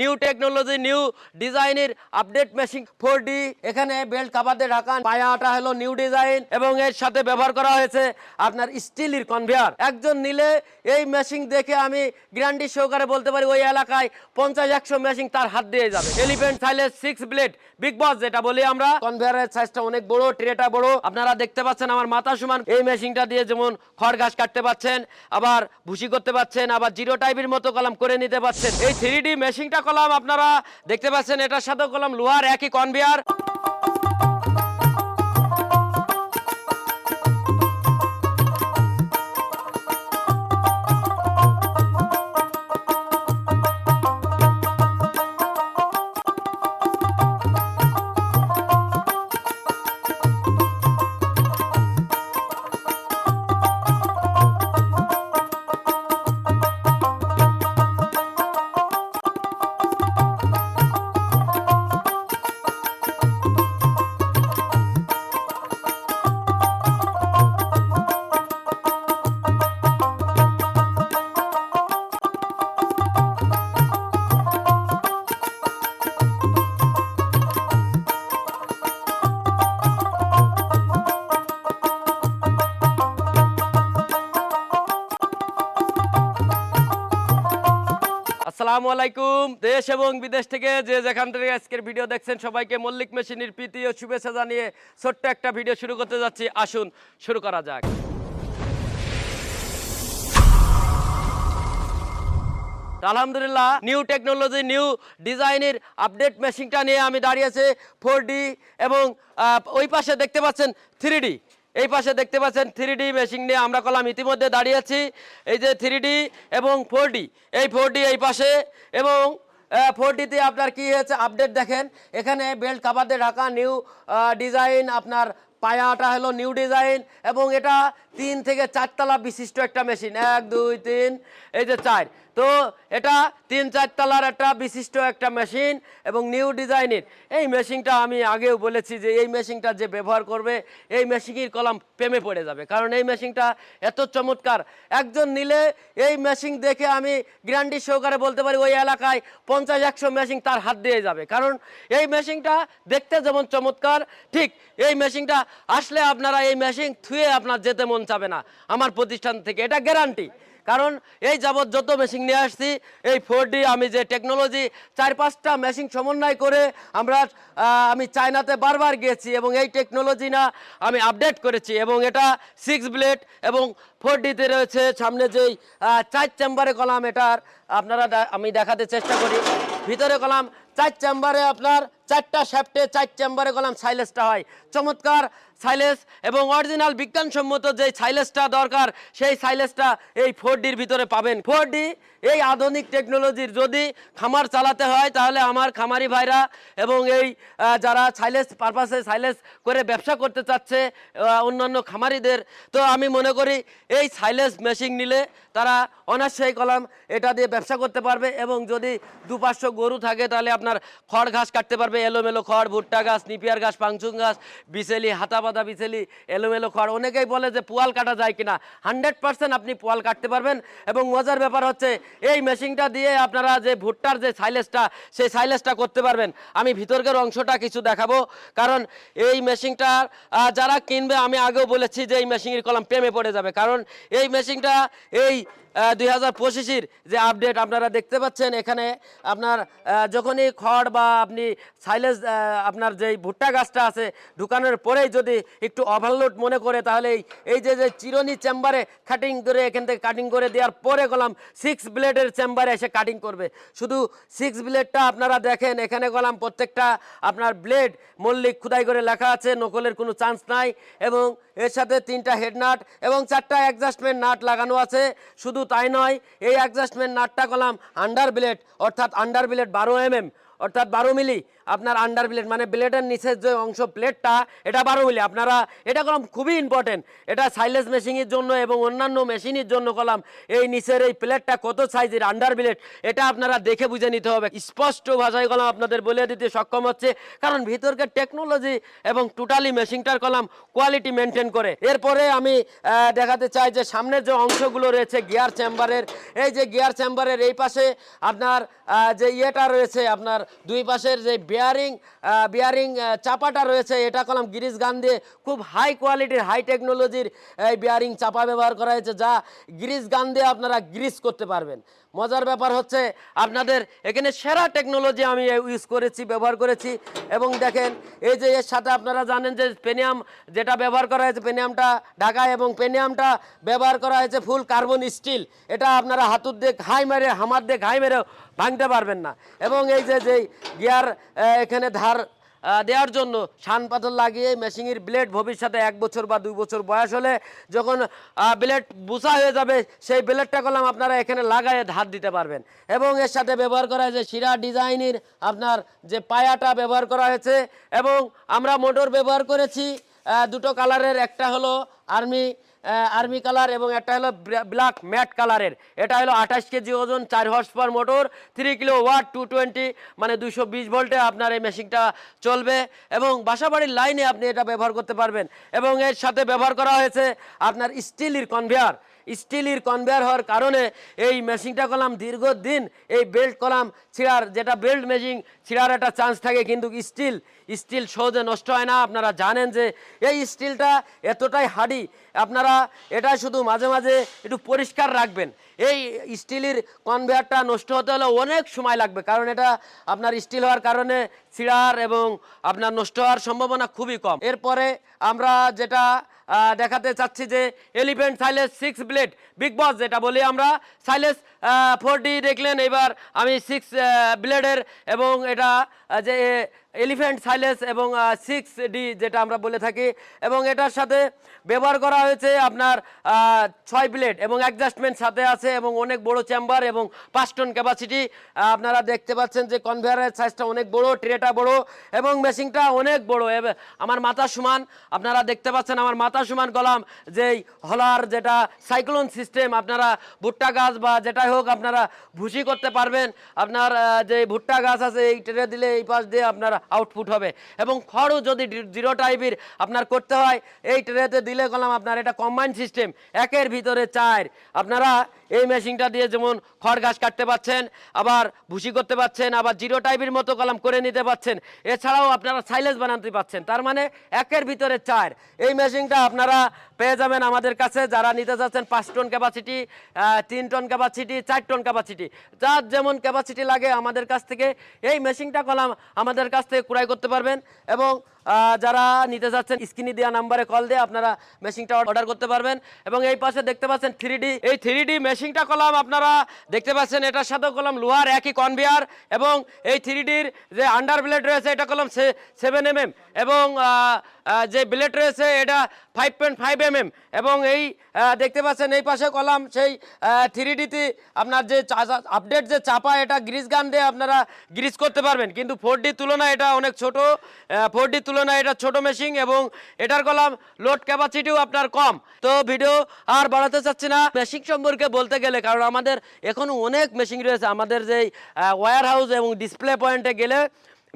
New technology new ডিজাইনের update machine four D এখানে belt cover দিয়ে ঢাকা, পায়াটা হলো নিউ ডিজাইন এবং এর সাথে ব্যবহার করা হয়েছে আপনার স্টিলের কনভেয়ার একজন নিলে এই মেশিন দেখে আমি গ্যারান্টি সহকারে বলতে পারি, ওই এলাকায় পঞ্চাশ, একশো মেশিন তার হাত দিয়ে যাবে। এলিফেন্ট সাইলেস সিক্স ব্লেড বিগ বস যেটা বলি আমরা। কনভেয়ারের সাইজটা অনেক বড়, ট্রেটা বড়। আপনারা দেখতে পাচ্ছেন আমার মাথা সমান। এই মেশিনটা দিয়ে যেমন খড় ঘাস কাটতে পাচ্ছেন আবার ভুসি করতে পাচ্ছেন আবার জিরো টাইপের মতো কলাম করে নিতে পাচ্ছেন এই থ্রি ডি মেশিনটা কলাম আপনারা দেখতে পাচ্ছেন এটার সাথেও কলাম লোহার একই কনভেয়ার আসসালামু আলাইকুম। দেশ এবং বিদেশ থেকে যে যেখান থেকে আজকের ভিডিও দেখছেন, সবাইকে মল্লিক মেশিনের প্রীতি ও শুভেচ্ছা জানিয়ে ছোট্ট একটা ভিডিও শুরু করতে যাচ্ছি। আসুন, শুরু করা যাক। আলহামদুলিল্লাহ নিউ টেকনোলজি নিউ ডিজাইনের আপডেট মেশিনটা নিয়ে আমি দাঁড়িয়েছি ফোর এবং ওই পাশে দেখতে পাচ্ছেন থ্রি এই পাশে দেখতে পাচ্ছেন থ্রি ডি মেশিন নিয়ে আমরা কলাম ইতিমধ্যে দাঁড়িয়ে আছি এই যে থ্রি এবং ফোর এই ফোর এই পাশে এবং ফোর ডিতে আপনার কি হয়েছে আপডেট দেখেন। এখানে বেল্ট কাভার দিয়ে ঢাকা নিউ ডিজাইন আপনার পায়াটা হলো নিউ ডিজাইন এবং এটা তিন থেকে চারতলা বিশিষ্ট একটা মেশিন এক, দুই, তিন, এই যে চার। তো এটা তিন চারতলার একটা বিশিষ্ট একটা মেশিন এবং নিউ ডিজাইনের। এই মেশিনটা আমি আগেও বলেছি যে এই মেশিনটা যে ব্যবহার করবে, এই মেশিনের কলাম প্রেমে পড়ে যাবে। কারণ এই মেশিনটা এত চমৎকার। একজন নিলে এই মেশিন দেখে আমি গ্যারান্টি সহকারে বলতে পারি, ওই এলাকায় পঞ্চাশ একশো মেশিন তার হাত দিয়ে যাবে। কারণ এই মেশিনটা দেখতে যেমন চমৎকার, ঠিক এই মেশিনটা আসলে আপনারা এই মেশিন থুয়ে আপনার যেতে মন চাবে না আমার প্রতিষ্ঠান থেকে। এটা গ্যারান্টি। কারণ এই যাবৎ যত মেশিন নিয়ে আসছি, এই ফোর আমি যে টেকনোলজি চার পাঁচটা মেশিন সমন্বয় করে আমরা আমি চায়নাতে বারবার গিয়েছি এবং এই টেকনোলজি না আমি আপডেট করেছি এবং এটা সিক্স ব্লেড এবং ফোর ডিতে রয়েছে। সামনে যেই চার চেম্বারে কলাম এটার, আপনারা আমি দেখাতে চেষ্টা করি। ভিতরে কলাম চার চেম্বারে আপনার চারটা শ্যাফটে চার চেম্বারে কলাম সাইলেসটা হয়। চমৎকার সাইলেস এবং অরিজিনাল বিজ্ঞানসম্মত যে সাইলেসটা দরকার, সেই সাইলেসটা এই ফোর ডির ভিতরে পাবেন। ফোর ডি, এই আধুনিক টেকনোলজির যদি খামার চালাতে হয়, তাহলে আমার খামারি ভাইরা এবং এই যারা সাইলেস পারপাসে সাইলেস করে ব্যবসা করতে চাচ্ছে অন্যান্য খামারিদের, তো আমি মনে করি এই সাইলেস মেশিন নিলে তারা অনার্সই কলাম, এটা দিয়ে ব্যবসা করতে পারবে এবং যদি দু পাঁচশো গরু থাকে, তাহলে আপনার খড় ঘাস কাটতে পারবে। এলোমেলো খড়, ভুট্টা গাছ, নিপিয়ার গাছ, পাংচুং গাছ, বিচেলি হাতা পাতা বিচেলি, এলোমেলো খড়। অনেকেই বলে যে পোয়াল কাটা যায় কিনা। হান্ড্রেড পার্সেন্ট আপনি পোয়াল কাটতে পারবেন এবং মজার ব্যাপার হচ্ছে, এই মেশিনটা দিয়ে আপনারা যে ভুট্টার যে সাইলেসটা সেই সাইলেসটা করতে পারবেন। আমি ভিতরকার অংশটা কিছু দেখাবো, কারণ এই মেশিনটা যারা কিনবে, আমি আগেও বলেছি যে এই মেশিনের কলম প্রেমে পড়ে যাবে। কারণ এই মেশিনটা, এই দুই হাজার পঁচিশের যে আপডেট আপনারা দেখতে পাচ্ছেন, এখানে আপনার যখনই খড় বা আপনি সাইলেজ আপনার যেই ভুট্টা গাছটা আছে, ঢুকানোর পরেই যদি একটু ওভারলোড মনে করে, তাহলে এই- যে যে চিরনি চেম্বারে কাটিং করে এখান থেকে কাটিং করে দেওয়ার পরে গলাম সিক্স ব্লেডের চেম্বারে এসে কাটিং করবে। শুধু সিক্স ব্লেডটা আপনারা দেখেন, এখানে গলাম প্রত্যেকটা আপনার ব্লেড মল্লিক খুদাই করে লেখা আছে, নকলের কোনো চান্স নাই, এবং এর সাথে তিনটা হেড নাট এবং চারটা অ্যাডজাস্টমেন্ট নাট লাগানো আছে। শুধু তাই নয়, এই অ্যাডজাস্টমেন্ট নাটটা কলাম আন্ডার ব্লেড অর্থাৎ আন্ডার ব্লেড বারো এম এম অর্থাৎ বারো মিলি আপনার আন্ডার ব্লেড মানে ব্লেডের নিচের যে অংশ প্লেটটা এটা বারো মিলি আপনারা, এটা কলাম খুবই ইম্পর্টেন্ট এটা সাইলেস মেশিনের জন্য এবং অন্যান্য মেশিনের জন্য কলাম, এই নিচের এই প্লেটটা কত সাইজের আন্ডার ব্লেড এটা আপনারা দেখে বুঝে নিতে হবে। স্পষ্ট ভাষায় কলাম আপনাদের বলে দিতে সক্ষম হচ্ছে, কারণ ভিতরকার টেকনোলজি এবং টোটালি মেশিনটার কলাম কোয়ালিটি মেনটেন করে। এরপরে আমি দেখাতে চাই যে সামনের যে অংশগুলো রয়েছে গিয়ার চেম্বারের এই যে গিয়ার চেম্বারের এই পাশে আপনার যে ইয়েটা রয়েছে, আপনার দুই পাশের যে বিয়ারিং বিয়ারিং চাপাটা রয়েছে। এটা কলাম গিরিশ গান দিয়ে খুব হাই কোয়ালিটির হাই টেকনোলজির এই বিয়ারিং চাপা ব্যবহার করা হয়েছে, যা গিরিশ গান দিয়ে আপনারা গ্রিস করতে পারবেন। মজার ব্যাপার হচ্ছে আপনাদের এখানে সেরা টেকনোলজি আমি ইউজ করেছি, ব্যবহার করেছি। এবং দেখেন, এই যে এর সাথে আপনারা জানেন যে পেনিয়াম যেটা ব্যবহার করা হয়েছে পেনিয়ামটা ঢাকায় এবং পেনিয়ামটা ব্যবহার করা হয়েছে ফুল কার্বন স্টিল এটা আপনারা হাতুর দিয়ে ঘাই মেরে, হামার দিয়ে ঘাই মেরে ভাঙতে পারবেন না। এবং এই যে, যেই গিয়ার এখানে ধার দেওয়ার জন্য। শান পাথর লাগিয়ে মেশিনের ব্লেড ভবিষ্যতে এক বছর বা দুই বছর বয়স হলে যখন ব্লেড বুসা হয়ে যাবে, সেই ব্লেডটা কলাম আপনারা এখানে লাগায় ধার দিতে পারবেন। এবং এর সাথে ব্যবহার করা হয়েছে শিরা ডিজাইনের আপনার যে পায়াটা ব্যবহার করা হয়েছে। এবং আমরা মোটর ব্যবহার করেছি। দুটো কালারের, একটা হলো আর্মি আর্মি কালার এবং একটা হলো ব্ল্যাক ম্যাট কালারের। এটা হলো আঠাশ কেজি ওজন, চার horsepower motor three kilowatt two twenty মানে দুশো বিশ ভোল্টে আপনার এই মেশিনটা চলবে এবং বাসাবাড়ির লাইনে আপনি এটা ব্যবহার করতে পারবেন। এবং এর সাথে ব্যবহার করা হয়েছে আপনার স্টিলের কনভেয়ার স্টিলের কনভেয়ার হওয়ার কারণে এই মেশিনটা কলাম দীর্ঘদিন, এই বেল্ট কলাম ছিঁড়ার যেটা বেল্ট মেশিন ছিঁড়ার একটা চান্স থাকে, কিন্তু স্টিল স্টিল সহজে নষ্ট হয় না। আপনারা জানেন যে এই স্টিলটা এতটাই হাডি আপনারা এটা শুধু মাঝে মাঝে একটু পরিষ্কার রাখবেন। এই স্টিলের কনভেয়ারটা নষ্ট হতে হলে অনেক সময় লাগবে, কারণ এটা আপনার স্টিল হওয়ার কারণে ছিঁড়ার এবং আপনার নষ্ট হওয়ার সম্ভাবনা খুবই কম। এরপরে আমরা যেটা দেখাতে চাচ্ছি যে এলিফেন্ট সাইলেস সিক্স ব্লেড বিগ বস যেটা বলি আমরা। সাইলেস ফোর দেখলেন, এবার আমি সিক্স ব্লেডের এবং এটা যে এলিফেন্ট সাইলেস এবং সিক্স ডি যেটা আমরা বলে থাকি। এবং এটার সাথে ব্যবহার করা হয়েছে আপনার ছয় প্লেট এবং অ্যাডজাস্টমেন্ট সাথে আছে এবং অনেক বড় চেম্বার এবং পাঁচ টন ক্যাপাসিটি আপনারা দেখতে পাচ্ছেন যে কনভেয়ারের সাইজটা অনেক বড় ট্রেটা বড় এবং মেশিনটা অনেক বড়। আমার মাথা সমান, আপনারা দেখতে পাচ্ছেন আমার মাথা সমান কলাম। যেই হলার যেটা সাইক্লোন সিস্টেম আপনারা ভুট্টা গাছ বা যেটাই হোক আপনারা ভুসি করতে পারবেন। আপনার যে ভুট্টা গাছ আছে, এই ট্রে দিলে এই পাশ দিয়ে আপনার আউটপুট হবে। এবং খড়ও যদি জিরো টাইপের আপনার করতে হয়, এই ট্রেতে দিলে কলাম আপনার এটা কম্বাইন সিস্টেম একের ভিতরে চার। আপনারা এই মেশিনটা দিয়ে যেমন খড় ঘাস কাটতে পাচ্ছেন আবার ভুসি করতে পাচ্ছেন আবার জিরো টাইপের মতো কলাম করে নিতে পাচ্ছেন এছাড়াও আপনারা সাইলেজ বানাতে পাচ্ছেন তার মানে একের ভিতরে চার। এই মেশিনটা আপনারা পেয়ে যাবেন আমাদের কাছে, যারা নিতে চাচ্ছেন পাঁচ টন ক্যাপাসিটি তিন টন ক্যাপাসিটি চার টন ক্যাপাসিটি যার যেমন ক্যাপাসিটি লাগে আমাদের কাছ থেকে, এই মেশিনটা কলাম আমাদের কাছ থেকে ক্রয় করতে পারবেন এবং যারা নিতে চাচ্ছেন স্ক্রিনে দেওয়া নাম্বারে কল দিয়ে আপনারা মেশিনটা অর্ডার করতে পারবেন। এবং এই পাশে দেখতে পাচ্ছেন থ্রি ডি এই থ্রি ডি মেশিনটা কলাম আপনারা দেখতে পাচ্ছেন এটার সাথেও কলাম লোহার একই কনভেয়ার এবং এই থ্রি যে আন্ডার ব্লেড রয়েছে এটা কলাম সেভেন এম এবং আহ, আহ, যে ব্লেড রয়েছে এটা ফাইভ পয়েন্ট ফাইভ এম এবং এই দেখতে পাচ্ছেন এই পাশে কলাম সেই থ্রি ডিতে আপনার যে আপডেট যে চাপা এটা গ্রিজ গান দিয়ে আপনারা গ্রিজ করতে পারবেন। কিন্তু ফোর ডির তুলনায় এটা অনেক ছোট ফোর ডির তুলনায় এটা ছোট মেশিন এবং এটার কলাম লোড ক্যাপাসিটিও আপনার কম। তো ভিডিও আর বাড়াতে চাচ্ছি না। মেশিন সম্পর্কে বলতে গেলে, কারণ আমাদের এখনও অনেক মেশিন রয়েছে। আমাদের যেই ওয়্যার হাউস এবং ডিসপ্লে পয়েন্টে গেলে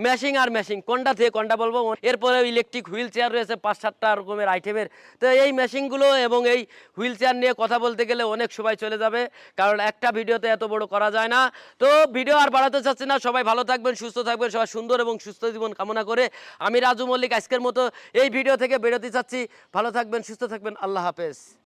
মেশিং আর মেশিং কোনটা থেকে কোনটা বলব? এরপরে ইলেকট্রিক হুইল চেয়ার রয়েছে, পাঁচ সাতটা রকমের আইটেমের তো এই মেশিনগুলো এবং এই হুইল চেয়ার নিয়ে কথা বলতে গেলে অনেক সময় চলে যাবে, কারণ একটা ভিডিওতে এত বড় করা যায় না। তো ভিডিও আর বাড়াতে চাচ্ছি না, সবাই ভালো থাকবেন, সুস্থ থাকবেন, সবাই সুন্দর এবং সুস্থ জীবন কামনা করে আমি রাজু মল্লিক আজকের মতো এই ভিডিও থেকে বেরোতে চাচ্ছি। ভালো থাকবেন, সুস্থ থাকবেন, আল্লাহ হাফেজ।